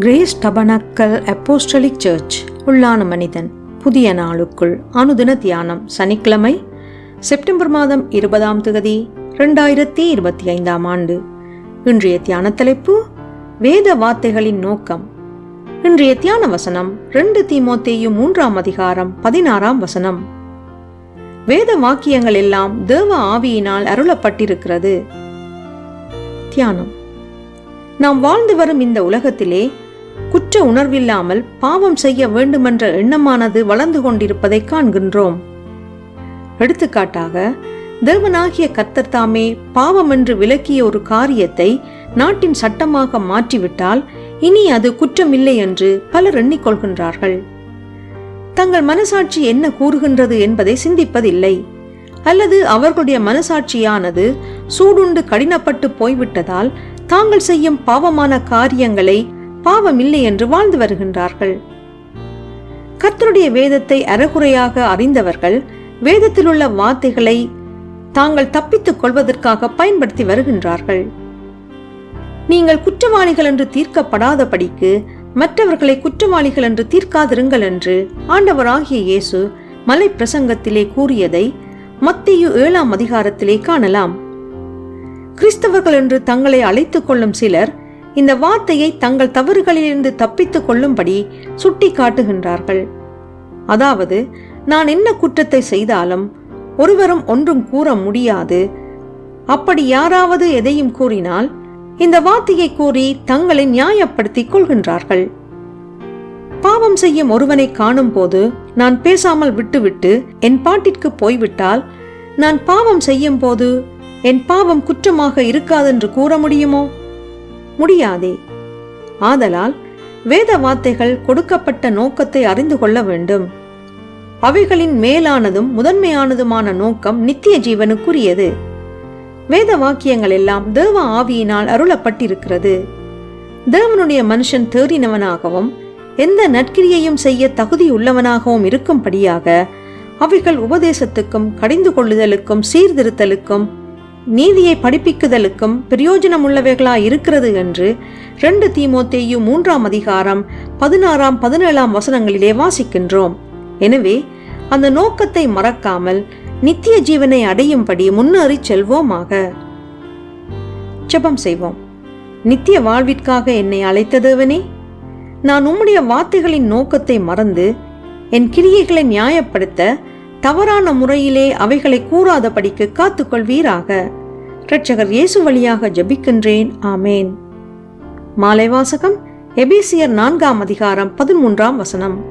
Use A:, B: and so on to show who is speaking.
A: Grace tabernacle apostolic search. உள்ளான மனிதன். புதிய நாளுக்குள் அனுதின தியானம் சனிக்கிழமை செப்டம்பர் மாதம் இருபதாம் தேதி ரெண்டாயிரத்தி இருபத்தி ஐந்தாம் ஆண்டு. இன்றைய தியான தலைப்பு வேத வார்த்தைகளின் நோக்கம். இன்றைய தியான வசனம் ரெண்டு தீமோத்தேயு மூன்றாம் அதிகாரம் பதினாறாம் வசனம். வேத வாக்கியங்கள் எல்லாம் தேவ ஆவியினால் அருளப்பட்டிருக்கிறது. தியானம். நாம் வாழ்ந்து வரும் இந்த உலகத்திலே குற்ற உணர்வில்லாமல் பாவம் செய்ய வேண்டுமென்ற எண்ணமானது வளர்ந்து கொண்டிருப்பதை காண்கின்றோம். எடுத்துக்காட்டாக தேவனாகிய கர்த்தர் தாமே பாவம் என்று விலக்கிய ஒரு காரியத்தை நாட்டின் சட்டமாக மாற்றிவிட்டால் இனி அது குற்றமில்லை என்று பலர் எண்ணிக்கொள்கின்றார்கள். தங்கள் மனசாட்சி என்ன கூறுகின்றது என்பதை சிந்திப்பதில்லை. அல்லது அவர்களுடைய மனசாட்சியானது சூடுண்டு கடினப்பட்டு போய்விட்டதால் தாங்கள் செய்யும் பாவமான காரியங்களை பாவம் இல்லை என்று வாழ்ந்து வருகின்றார்கள். கர்த்தருடைய வேதத்தை அறகுறையாக அறிந்தவர்கள் வேதத்திலுள்ள வார்த்தைகளை தாங்கள் தப்பித்துக் கொள்வதற்காக பயன்படுத்தி வருகின்றார்கள். நீங்கள் குற்றவாளிகள் என்று தீர்க்கப்படாதபடிக்கு மற்றவர்களை குற்றவாளிகள் என்று தீர்க்காதிருங்கள் என்று ஆண்டவராகிய இயேசு மலை பிரசங்கத்திலே கூறியதை மத்தியு ஏழாம் அதிகாரத்திலே காணலாம். கிறிஸ்தவர்கள் என்று தங்களை அழைத்துக் கொள்ளும் சிலர் இந்த வார்த்தையை தங்கள் தவறுகளிலிருந்து தப்பித்துக் கொள்ளும்படி சுட்டி காட்டுகின்றார்கள் அதாவது நான் என்ன குற்றத்தை செய்தாலும் ஒருவரும் ஒன்றும் கூற முடியாது. அப்படி யாராவது எதையும் கூறினால் இந்த வார்த்தையை கூறி தங்களை நியாயப்படுத்திக் கொள்கின்றார்கள். பாவம் செய்யும் ஒருவனை காணும் போது நான் பேசாமல் விட்டுவிட்டு என் பாட்டிற்கு போய்விட்டால் நான் பாவம் செய்யும் போது என் பாவம் குற்றமாக இருக்காதென்று கூற முடியுமோ? முடியாதே. ஆதலால் வேத வார்த்தைகள் கொடுக்கப்பட்ட நோக்கத்தை அறிந்து கொள்ள வேண்டும். அவைகளின் மேலானதும் முதன்மையானதுமான நோக்கம் நித்திய ஜீவனுக்குரியது. வேத வாக்கியங்கள் எல்லாம் தேவ ஆவியினால் அருளப்பட்டிருக்கிறது. தேவனுடைய மனுஷன் தேறினவனாகவும் எந்த நற்கிரியையும் செய்ய தகுதியுள்ளவனாகவும் இருக்கும்படியாக அவைகள் உபதேசத்துக்கும் கடிந்து கொள்ளுதலுக்கும் சீர்திருத்தலுக்கும் நீதியை படிப்பிக்குதலுக்கும் பிரயோஜனமுள்ளவைகளாய் இருக்கிறது என்று ரெண்டு தீமோத்தேயு மூன்றாம் அதிகாரம் பதினாறாம் பதினேழாம் வசனங்களிலே வாசிக்கின்றோம். எனவே அந்த நோக்கத்தை மறக்காமல் நித்திய ஜீவனை அடையும்படி முன்னேறி செல்வோமாக. ஜெபம் செய்வோம். நித்திய வாழ்விற்காக என்னை அழைத்ததேவனே நான் உம்முடைய வார்த்தைகளின் நோக்கத்தை மறந்து என் கிரியைகளை நியாயப்படுத்த தவறான முறையிலே அவைகளை கூறாதபடிக்கு காத்துக்கொள்வீராக. இரட்சகர் இயேசு வழியாக ஜபிக்கின்றேன். ஆமேன். மாலை வாசகம் எபேசியர் நான்காம் அதிகாரம் பதிமூன்றாம் வசனம்.